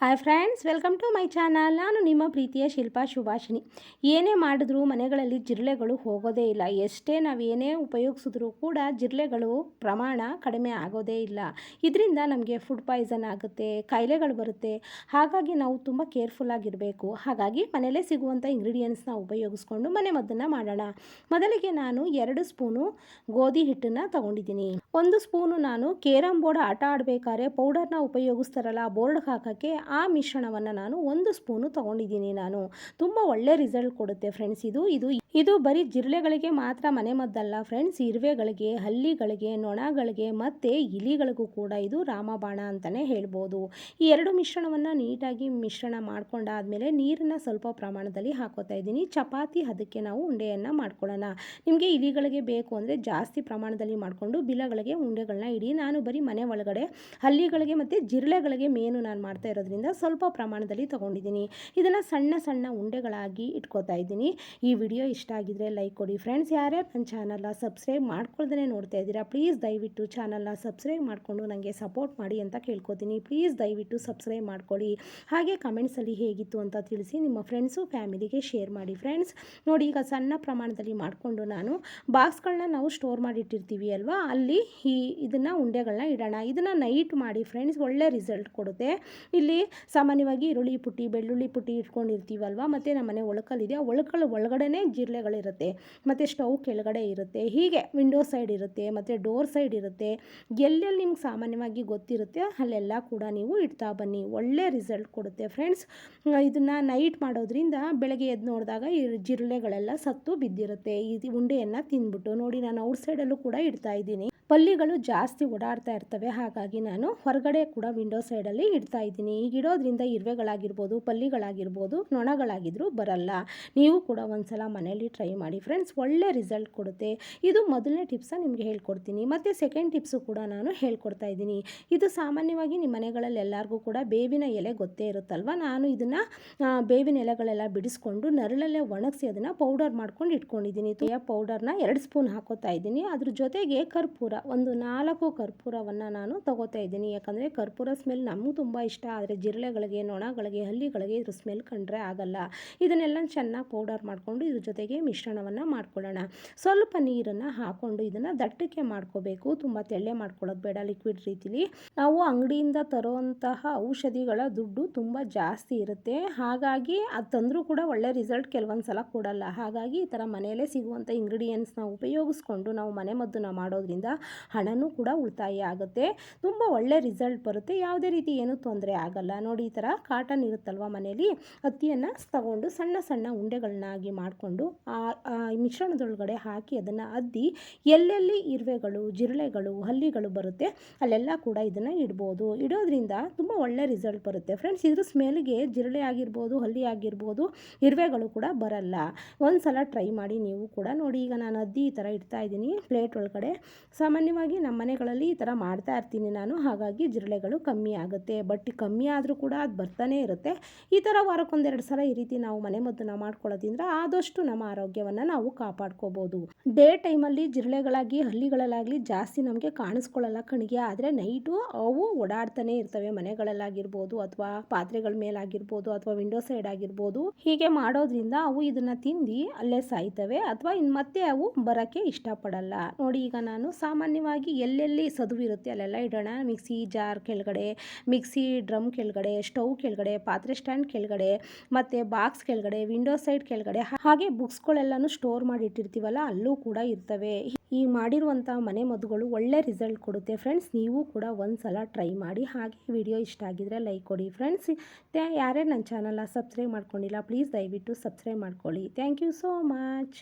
Hi friends welcome to my channel ನಾನು ನಿಮ್ಮ ಪ್ರೀತಿಯ ಶಿಲ್ಪಾ ಶುಭಾಷಿಣಿ ಏನೇ ಮಾಡಿದ್ರೂ ಮನೆಗಳಲ್ಲಿ ಜಿರಳೆಗಳು ಹೋಗೋದೇ ಇಲ್ಲ. ಎಷ್ಟೇ ನಾವು ಏನೇ ಉಪಯೋಗಿಸಿದ್ರೂ ಕೂಡ ಜಿರಳೆಗಳು ಪ್ರಮಾಣ ಕಡಿಮೆ ಆಗೋದೇ ಇಲ್ಲ. ಇದರಿಂದ ನಮಗೆ ಫುಡ್ ಪಾಯ್ಸನ್ ಆಗುತ್ತೆ, ಕಾಯಿಲೆಗಳು ಬರುತ್ತೆ. ಹಾಗಾಗಿ ನಾವು ತುಂಬ ಕೇರ್ಫುಲ್ ಆಗಿರಬೇಕು. ಹಾಗಾಗಿ ಮನೆಯಲ್ಲೇ ಸಿಗುವಂಥ ಇಂಗ್ರೀಡಿಯೆಂಟ್ಸ್ನ ಉಪಯೋಗಿಸ್ಕೊಂಡು ಮನೆ ಮದ್ದನ್ನು ಮಾಡೋಣ. ಮೊದಲಿಗೆ ನಾನು ಎರಡು ಸ್ಪೂನು ಗೋಧಿ ಹಿಟ್ಟನ್ನು ತಗೊಂಡಿದ್ದೀನಿ. ಒಂದು ಸ್ಪೂನು ನಾನು ಕೇರಮ್ ಬೋರ್ಡ್ ಆಟ ಆಡಬೇಕಾದ್ರೆ ಪೌಡರ್ನ ಉಪಯೋಗಿಸ್ತಾರಲ್ಲ ಬೋರ್ಡ್ಗೆ ಹಾಕೋಕ್ಕೆ ಆ ಮಿಶ್ರಣವನ್ನು ನಾನು ಒಂದು ಸ್ಪೂನು ತೊಗೊಂಡಿದ್ದೀನಿ ನಾನು. ತುಂಬ ಒಳ್ಳೆ ರಿಸಲ್ಟ್ ಕೊಡುತ್ತೆ ಫ್ರೆಂಡ್ಸ್ ಇದು. ಇದು ಇದು ಬರೀ ಜಿರಳೆಗಳಿಗೆ ಮಾತ್ರ ಮನೆ ಮದ್ದಲ್ಲ ಫ್ರೆಂಡ್ಸ್ ಇರುವೆಗಳಿಗೆ, ಹಲ್ಲಿಗಳಿಗೆ, ನೊಣಗಳಿಗೆ ಮತ್ತು ಇಲಿಗಳಿಗೂ ಕೂಡ ಇದು ರಾಮಬಾಣ ಅಂತಲೇ ಹೇಳ್ಬೋದು. ಈ ಎರಡು ಮಿಶ್ರಣವನ್ನು ನೀಟಾಗಿ ಮಿಶ್ರಣ ಮಾಡ್ಕೊಂಡಾದಮೇಲೆ ನೀರನ್ನು ಸ್ವಲ್ಪ ಪ್ರಮಾಣದಲ್ಲಿ ಹಾಕೋತಾ ಇದ್ದೀನಿ. ಚಪಾತಿ ಅದಕ್ಕೆ ನಾವು ಉಂಡೆಯನ್ನು ಮಾಡ್ಕೊಳ್ಳೋಣ. ನಿಮಗೆ ಇಲಿಗಳಿಗೆ ಬೇಕು ಅಂದರೆ ಜಾಸ್ತಿ ಪ್ರಮಾಣದಲ್ಲಿ ಮಾಡಿಕೊಂಡು ಬಿಲಗಳಿಗೆ ಉಂಡೆಗಳನ್ನ ಇಡಿ. ನಾನು ಬರೀ ಮನೆ ಒಳಗಡೆ ಹಲ್ಲಿಗಳಿಗೆ ಮತ್ತು ಜಿರಳೆಗಳಿಗೆ ಮೇನು ನಾನು ಮಾಡ್ತಾ ಇರೋದ್ರಿಂದ ಸ್ವಲ್ಪ ಪ್ರಮಾಣದಲ್ಲಿ ತೊಗೊಂಡಿದ್ದೀನಿ. ಇದನ್ನು ಸಣ್ಣ ಸಣ್ಣ ಉಂಡೆಗಳಾಗಿ ಇಟ್ಕೋತಾ ಇದ್ದೀನಿ. ಈ ವಿಡಿಯೋ ಇಷ್ಟ ಆಗಿದ್ರೆ ಲೈಕ್ ಕೊಡಿ. ಫ್ರೆಂಡ್ಸ್ ಯಾರ್ಯಾರು ನನ್ನ ಚಾನಲ್ನ ಸಬ್ಸ್ಕ್ರೈಬ್ ಮಾಡ್ಕೊಳ್ದೇ ನೋಡ್ತಾ ಇದ್ದೀರಾ ಪ್ಲೀಸ್ ದಯವಿಟ್ಟು ಚಾನಲ್ನ ಸಬ್ಸ್ಕ್ರೈಬ್ ಮಾಡಿಕೊಂಡು ನನಗೆ ಸಪೋರ್ಟ್ ಮಾಡಿ ಅಂತ ಕೇಳ್ಕೊತೀನಿ. ಪ್ಲೀಸ್ ದಯವಿಟ್ಟು ಸಬ್ಸ್ಕ್ರೈಬ್ ಮಾಡ್ಕೊಳ್ಳಿ ಹಾಗೆ ಕಮೆಂಟ್ಸಲ್ಲಿ ಹೇಗಿತ್ತು ಅಂತ ತಿಳಿಸಿ ನಿಮ್ಮ ಫ್ರೆಂಡ್ಸು ಫ್ಯಾಮಿಲಿಗೆ ಶೇರ್ ಮಾಡಿ. ಫ್ರೆಂಡ್ಸ್ ನೋಡಿ ಈಗ ಸಣ್ಣ ಪ್ರಮಾಣದಲ್ಲಿ ಮಾಡಿಕೊಂಡು ನಾನು ಬಾಕ್ಸ್ಗಳನ್ನ ನಾವು ಸ್ಟೋರ್ ಮಾಡಿಟ್ಟಿರ್ತೀವಿ ಅಲ್ವಾ? ಅಲ್ಲಿ ಈ ಇದನ್ನು ಉಂಡೆಗಳನ್ನ ಇಡೋಣ. ಇದನ್ನು ನೈಟ್ ಮಾಡಿ ಫ್ರೆಂಡ್ಸ್ ಒಳ್ಳೆ ರಿಸಲ್ಟ್ ಕೊಡುತ್ತೆ. ಇಲ್ಲಿ ಸಾಮಾನ್ಯವಾಗಿ ಈರುಳ್ಳಿ ಪುಟ್ಟಿ, ಬೆಳ್ಳುಳ್ಳಿ ಪುಟ್ಟಿ ಇಟ್ಕೊಂಡಿರ್ತೀವಲ್ವ? ಮತ್ತು ನಮ್ಮ ಮನೆ ಒಳಕಲ್ಲಿದೆ. ಆ ಒಳಕಲ್ ಒಳಗಡೆನೇ ಜಿರಳೆಗಳಿರುತ್ತೆ ಮತ್ತು ಸ್ಟವ್ ಕೆಳಗಡೆ ಇರುತ್ತೆ. ಹೀಗೆ ವಿಂಡೋ ಸೈಡ್ ಇರುತ್ತೆ. ಮತ್ತು ಡೋರ್ ಸೈಡ್ ಇರುತ್ತೆ. ಎಲ್ಲೆಲ್ಲಿ ನಿಮ್ಗೆ ಸಾಮಾನ್ಯವಾಗಿ ಗೊತ್ತಿರುತ್ತೆ, ಅಲ್ಲೆಲ್ಲ ಕೂಡ ನೀವು ಇಡ್ತಾ ಬನ್ನಿ. ಒಳ್ಳೆ ರಿಸಲ್ಟ್ ಕೊಡುತ್ತೆ ಫ್ರೆಂಡ್ಸ್. ಇದನ್ನು ನೈಟ್ ಮಾಡೋದ್ರಿಂದ ಬೆಳಗ್ಗೆ ಎದ್ದು ನೋಡಿದಾಗ ಈ ಜಿರಳೆಗಳೆಲ್ಲ ಸತ್ತು ಬಿದ್ದಿರುತ್ತೆ. ಈ ಉಂಡೆಯನ್ನು ತಿಂದ್ಬಿಟ್ಟು ನೋಡಿ, ನಾನು ಔಟ್ ಸೈಡಲ್ಲೂ ಕೂಡ ಇಡ್ತಾ ಇದ್ದೀನಿ. ಪಲ್ಲಿಗಳು ಜಾಸ್ತಿ ಓಡಾಡ್ತಾ ಇರ್ತವೆ. ಹಾಗಾಗಿ ನಾನು ಹೊರಗಡೆ ಕೂಡ ವಿಂಡೋ ಸೈಡಲ್ಲಿ ಇಡ್ತಾ ಇದ್ದೀನಿ. ಈಗ ಇಡೋದ್ರಿಂದ ಇರುವೆಗಳಾಗಿರ್ಬೋದು, ಪಲ್ಲಿಗಳಾಗಿರ್ಬೋದು ನೊಣಗಳಾಗಿದ್ದರೂ ಬರಲ್ಲ. ನೀವು ಕೂಡ ಒಂದ್ಸಲ ಮನೆಯಲ್ಲಿ ಟ್ರೈ ಮಾಡಿ ಫ್ರೆಂಡ್ಸ್ ಒಳ್ಳೆ ರಿಸಲ್ಟ್ ಕೊಡುತ್ತೆ. ಇದು ಮೊದಲನೇ ಟಿಪ್ಸ ನಿಮಗೆ ಹೇಳ್ಕೊಡ್ತೀನಿ. ಮತ್ತು ಸೆಕೆಂಡ್ ಟಿಪ್ಸು ಕೂಡ ನಾನು ಹೇಳ್ಕೊಡ್ತಾ ಇದ್ದೀನಿ. ಇದು ಸಾಮಾನ್ಯವಾಗಿ ನಿಮ್ಮ ಮನೆಗಳಲ್ಲಿ ಎಲ್ಲರಿಗೂ ಕೂಡ ಬೇವಿನ ಎಲೆ ಗೊತ್ತೇ ಇರುತ್ತಲ್ವ? ನಾನು ಇದನ್ನು ಬೇವಿನ ಎಲೆಗಳೆಲ್ಲ ಬಿಡಿಸ್ಕೊಂಡು ನರಳಲ್ಲೇ ಒಣಗಿಸಿ ಅದನ್ನು ಪೌಡರ್ ಮಾಡ್ಕೊಂಡು ಇಟ್ಕೊಂಡಿದ್ದೀನಿ. ಪೌಡರ್ನ ಎರಡು ಸ್ಪೂನ್ ಹಾಕೋತಾ ಇದ್ದೀನಿ. ಅದ್ರ ಜೊತೆಗೆ ಕರ್ಪೂರ ಒಂದು ನಾಲ್ಕು ಕರ್ಪೂರವನ್ನು ನಾನು ತಗೋತಾ ಇದ್ದೀನಿ. ಯಾಕಂದರೆ ಕರ್ಪೂರ ಸ್ಮೆಲ್ ನಮಗೂ ತುಂಬ ಇಷ್ಟ. ಆದರೆ ಜಿರಳೆಗಳಿಗೆ, ನೊಣಗಳಿಗೆ, ಹಲ್ಲಿಗಳಿಗೆ ಇದ್ರ ಸ್ಮೆಲ್ ಕಂಡ್ರೆ ಆಗಲ್ಲ. ಇದನ್ನೆಲ್ಲ ಚೆನ್ನಾಗಿ ಪೌಡರ್ ಮಾಡಿಕೊಂಡು ಇದ್ರ ಜೊತೆಗೆ ಮಿಶ್ರಣವನ್ನು ಮಾಡ್ಕೊಳ್ಳೋಣ. ಸ್ವಲ್ಪ ನೀರನ್ನು ಹಾಕ್ಕೊಂಡು ಇದನ್ನು ದಟ್ಟಕ್ಕೆ ಮಾಡ್ಕೋಬೇಕು. ತುಂಬ ತೆಳ್ಳೆ ಮಾಡ್ಕೊಳ್ಳೋದು ಬೇಡ ಲಿಕ್ವಿಡ್ ರೀತಿಲಿ. ನಾವು ಅಂಗಡಿಯಿಂದ ತರುವಂತಹ ಔಷಧಿಗಳ ದುಡ್ಡು ತುಂಬ ಜಾಸ್ತಿ ಇರುತ್ತೆ. ಹಾಗಾಗಿ ಅದು ತಂದರೂ ಕೂಡ ಒಳ್ಳೆ ರಿಸಲ್ಟ್ ಕೆಲವೊಂದು ಸಲ ಕೊಡಲ್ಲ. ಹಾಗಾಗಿ ಈ ಥರ ಮನೆಯಲ್ಲೇ ಸಿಗುವಂಥ ಇಂಗ್ರೀಡಿಯೆಂಟ್ಸ್ನ ಉಪಯೋಗಿಸ್ಕೊಂಡು ನಾವು ಮನೆ ಮದ್ದನ್ನು ಮಾಡೋದ್ರಿಂದ ಹಣನೂ ಕೂಡ ಉಳಿತಾಯ ಆಗುತ್ತೆ. ತುಂಬ ಒಳ್ಳೆ ರಿಸಲ್ಟ್ ಬರುತ್ತೆ. ಯಾವುದೇ ರೀತಿ ಏನೂ ತೊಂದರೆ ಆಗಲ್ಲ. ನೋಡಿ, ಈ ಥರ ಕಾಟನ್ ಇರುತ್ತಲ್ವ ಮನೆಯಲ್ಲಿ? ಹತ್ತಿಯನ್ನು ತಗೊಂಡು ಸಣ್ಣ ಸಣ್ಣ ಉಂಡೆಗಳನ್ನಾಗಿ ಮಾಡಿಕೊಂಡು ಮಿಶ್ರಣದೊಳಗಡೆ ಹಾಕಿ ಅದನ್ನು ಅದ್ದಿ ಎಲ್ಲೆಲ್ಲಿ ಇರುವೆಗಳು, ಜಿರಳೆಗಳು, ಹಲ್ಲಿಗಳು ಬರುತ್ತೆ, ಅಲ್ಲೆಲ್ಲ ಕೂಡ ಇದನ್ನು ಇಡ್ಬೋದು. ಇಡೋದ್ರಿಂದ ತುಂಬ ಒಳ್ಳೆ ರಿಸಲ್ಟ್ ಬರುತ್ತೆ. ಫ್ರೆಂಡ್ಸ್ ಇದ್ರ ಸ್ಮೆಲ್ಗೆ ಜಿರಳೆ ಆಗಿರ್ಬೋದು, ಹಲ್ಲಿ ಆಗಿರ್ಬೋದು, ಇರುವೆಗಳು ಕೂಡ ಬರಲ್ಲ. ಒಂದು ಸಲ ಟ್ರೈ ಮಾಡಿ ನೀವು ಕೂಡ ನೋಡಿ. ಈಗ ನಾನು ಅದ್ದಿ ಈ ಥರ ಇಡ್ತಾ ಇದ್ದೀನಿ. ಪ್ಲೇಟ್ ಒಳಗಡೆ. ಸಾಮಾನ್ಯವಾಗಿ ನಮ್ಮ ಮನೆಗಳಲ್ಲಿ ಈ ಥರ ಮಾಡ್ತಾ ಇರ್ತೀನಿ ನಾನು. ಹಾಗಾಗಿ ಜಿರಳೆಗಳು ಕಮ್ಮಿ ಆಗುತ್ತೆ. ಬಟ್ ಕಮ್ಮಿ ಆದರೂ ಕೂಡ ಅದು ಬರ್ತಾನೆ ಇರುತ್ತೆ. ಈ ಥರ ವಾರಕ್ಕೊಂದೆರಡು ಸಲ ಈ ರೀತಿ ನಾವು ಮನೆ ಮದ್ದನ್ನು ಮಾಡ್ಕೊಳ್ಳೋದ್ರಿಂದ ಆದಷ್ಟು ನಮ್ಮ ಆರೋಗ್ಯವನ್ನು ನಾವು ಕಾಪಾಡ್ಕೋಬೋದು. ಡೇ ಟೈಮಲ್ಲಿ ಜಿರಳೆಗಳಾಗಿ ಹಳ್ಳಿಗಳಲ್ಲಾಗಲಿ ಜಾಸ್ತಿ ನಮಗೆ ಕಾಣಿಸ್ಕೊಳ್ಳಲ್ಲ ಕಣಿಗೆ. ಆದರೆ ನೈಟು ಅವು ಓಡಾಡ್ತಾನೆ ಇರ್ತವೆ. ಮನೆಗಳಲ್ಲಾಗಿರ್ಬೋದು ಅಥವಾ ಪಾತ್ರೆಗಳ ಮೇಲಾಗಿರ್ಬೋದು ಅಥವಾ ವಿಂಡೋ ಸೈಡ್ ಆಗಿರ್ಬೋದು ಹೀಗೆ ಮಾಡೋದ್ರಿಂದ ಅವು ಇದನ್ನು ತಿಂದು ಅಲ್ಲೇ ಸಾಯ್ತವೆ. ಅಥವಾ ಇನ್ನು ಮತ್ತೆ ಅವು ಬರೋಕ್ಕೆ ಇಷ್ಟಪಡಲ್ಲ. ನೋಡಿ ಈಗ ನಾನು ಸಾಮಾನ್ಯವಾಗಿ ಎಲ್ಲೆಲ್ಲಿ ಸದುವಿರುತ್ತೆ ಅಲ್ಲೆಲ್ಲ ಇಡೋಣ. ಮಿಕ್ಸಿ ಜಾರ್ ಕೆಳಗಡೆ, ಮಿಕ್ಸಿ ಡ್ರಮ್ ಕೆಳಗಡೆ, ಸ್ಟವ್ ಕೆಳಗಡೆ, ಪಾತ್ರೆ ಸ್ಟ್ಯಾಂಡ್ ಕೆಳಗಡೆ, ಮತ್ತು ಬಾಕ್ಸ್ ಕೆಳಗಡೆ, ವಿಂಡೋ ಸೈಡ್ ಕೆಳಗಡೆ. ಹಾಗೆ ಬುಕ್ಸ್ಗಳೆಲ್ಲನೂ ಸ್ಟೋರ್ ಮಾಡಿ ಇಟ್ಟಿರ್ತೀವಲ್ಲ ಅಲ್ಲೂ ಕೂಡ ಇರ್ತವೆ. ಈ ಮಾಡಿರುವಂಥ ಮನೆ ಮದ್ದುಗಳು ಒಳ್ಳೆ ರಿಸಲ್ಟ್ ಕೊಡುತ್ತೆ ಫ್ರೆಂಡ್ಸ್. ನೀವು ಕೂಡ ಒಂದು ಸಲ ಟ್ರೈ ಮಾಡಿ, ಹಾಗೆ ವಿಡಿಯೋ ಇಷ್ಟ ಆಗಿದ್ರೆ ಲೈಕ್ ಕೊಡಿ ಫ್ರೆಂಡ್ಸ್. ಯಾರೇ ನನ್ನ ಚಾನಲ್ನ ಸಬ್ಸ್ಕ್ರೈಬ್ ಮಾಡ್ಕೊಂಡಿಲ್ಲ, ಪ್ಲೀಸ್ ದಯವಿಟ್ಟು ಸಬ್ಸ್ಕ್ರೈಬ್ ಮಾಡ್ಕೊಳ್ಳಿ. Thank you so much.